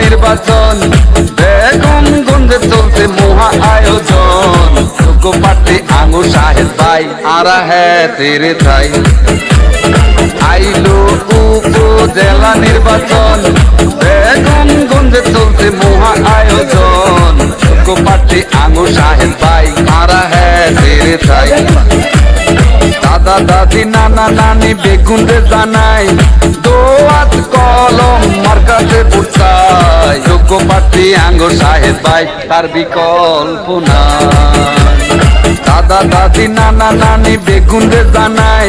নির্বাচন। বেগম গঞ্জে চলছে মহা আয়োজন। প্রার্থী আঙুর সাহেব ভাই, আরা হ্যাঁ তেরে থাই আইলো উপজেলা নির্বাচন। বেগম গঞ্জে চলছে মহা আয়োজন। প্রার্থী আঙুর সাহেব ভাই, আরা হ্যাঁ তেরে থাই দাদা দাদি, নানা নানি বেগুন জানাই, দোয়াত কলম মার্কাতে পুচাই যোগ্য প্রার্থী আঙ্গুর সাহেব ভাই, তার বিকল্প নাই। দাদা, দাদি, নানা, নানি বেগুন রে জানাই,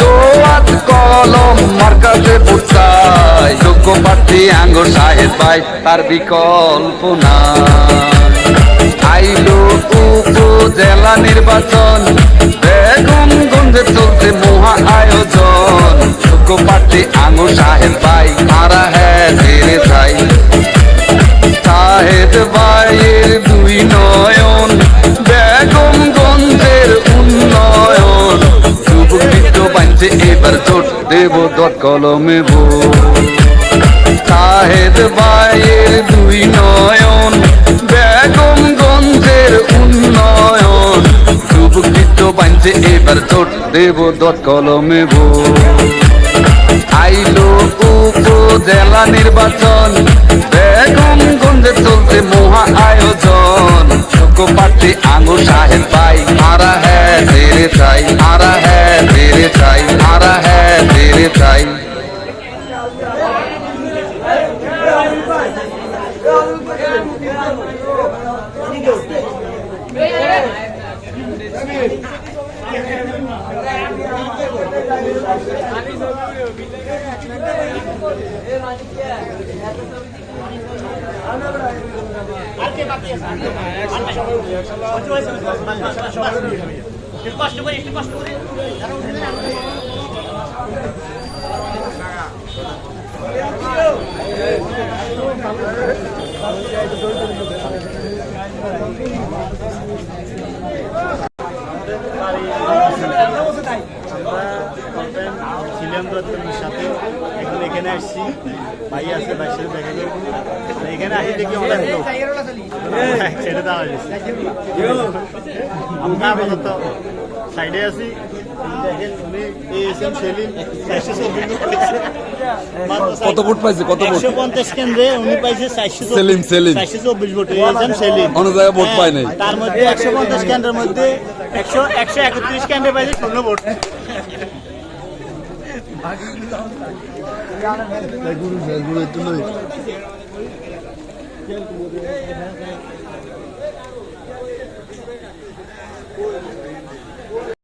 দোয়াত কলম মার্কাতে পুচাই যোগ্য প্রার্থী আঙ্গুর সাহেব ভাই, তার বিকল্প নাই। আইলো উপজেলা নির্বাচন প্রার্থী আঙুর সাহেব ভাই মারা হ্যাঁ ধীরে যাই। সাহেব ভাইয়ের দুই নয়ন বেগম গঞ্জের উন্নয়ন যুবকৃত বাঞ্চে এবার জোট দেব, দট কলমে ভোট। সাহেদ ভাইয়ের দুই নয়ন বেগম গঞ্জের উন্নয়ন যুবকৃত বাঞ্চে এবার চোট দেব দত কলমে ভো আইলো উপজেলা নির্বাচন। বেগম গঞ্জে চলছে মহা আয়োজন। যোগ্য প্রার্থী আঙুর সাহেব ভাই আরা হ্যাঁ তেরে চাই আরা হ্যাঁ তেরে চাই আরা হ্যাঁ তেরে চাই। কষ্ট করে একটু কষ্ট করে। তো তোমার সাথে এখন এখানে আসছি। ভাই আছে ভাইয়ের সাথে দেখা আর এখানে আসি দেখি অনেক লোক। ছেড়ে দেওয়া গেছে আমরা আপাতত সাইডে আছি। কত ভোট পাইছে? কত ভোট? পঞ্চাশ কেন্দ্রে উনি পাইছে চারশো সেলিম, সেলিম। চারশো চব্বিশ ভোট। এসএম সেলিম। অন্য জায়গায় ভোট পায় নাই। হ্যাঁ, তার মধ্যে একশো পঞ্চাশ কেন্দ্রের মধ্যে একশো একশো একত্রিশ কেন্দ্রে পাইছে শূন্য ভোট। গুরু গুরু একটু নয়